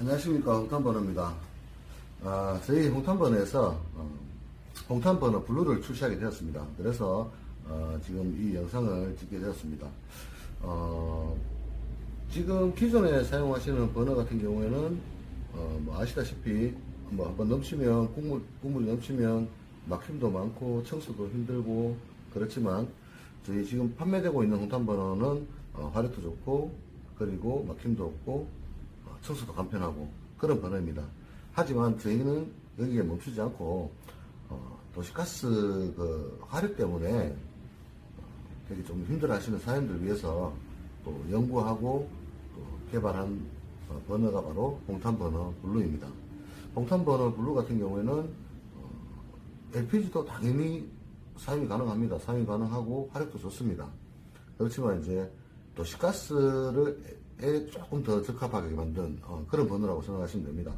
안녕하십니까 홍탄번호입니다. 아, 저희 홍탄번호에서 어, 홍탄번호 블루를 출시하게 되었습니다. 그래서 어, 지금 이 영상을 찍게 되었습니다. 어, 지금 기존에 사용하시는 번호 같은 경우에는 어, 뭐 아시다시피 뭐 한번 넘치면 국물 국물이 넘치면 막힘도 많고 청소도 힘들고 그렇지만 저희 지금 판매되고 있는 홍탄 번호는 어, 화력도 좋고 그리고 막힘도 없고 어, 청소도 간편하고 그런 번호입니다. 하지만 저희는 여기에 멈추지 않고 어, 도시가스 그 화력 때문에 어, 되게 좀 힘들어하시는 사연들 위해서 또 연구하고 또 개발한 어, 번호가 바로 봉탄번호 블루입니다. 봉탄번호 블루 같은 경우에는 어, LPG도 당연히 사용이 가능합니다. 사용이 가능하고 화력도 좋습니다. 그렇지만 이제 도시가스를 에 조금 더 적합하게 만든 어, 그런 번호라고 생각하시면 됩니다.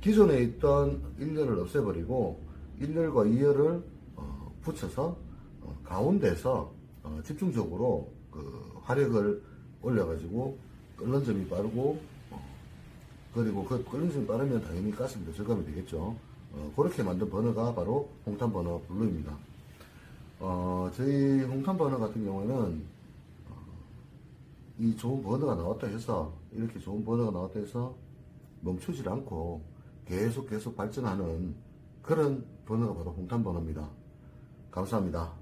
기존에 있던 1열을 없애버리고 1열과 2열을 어, 붙여서 어, 가운데서 어, 집중적으로 그 화력을 올려가지고 끓는 점이 빠르고 어, 그리고 그 끓는 점이 빠르면 당연히 가스비도 절감이 되겠죠. 어, 그렇게 만든 번호가 바로 홍탄 번호 블루입니다. 어, 저희 홍탄 번호 같은 경우는 이 좋은 번호가 나왔다 해서 이렇게 좋은 번호가 나왔다 해서 멈추질 않고 계속 계속 발전하는 그런 번호가 바로 홍탄 번호입니다. 감사합니다.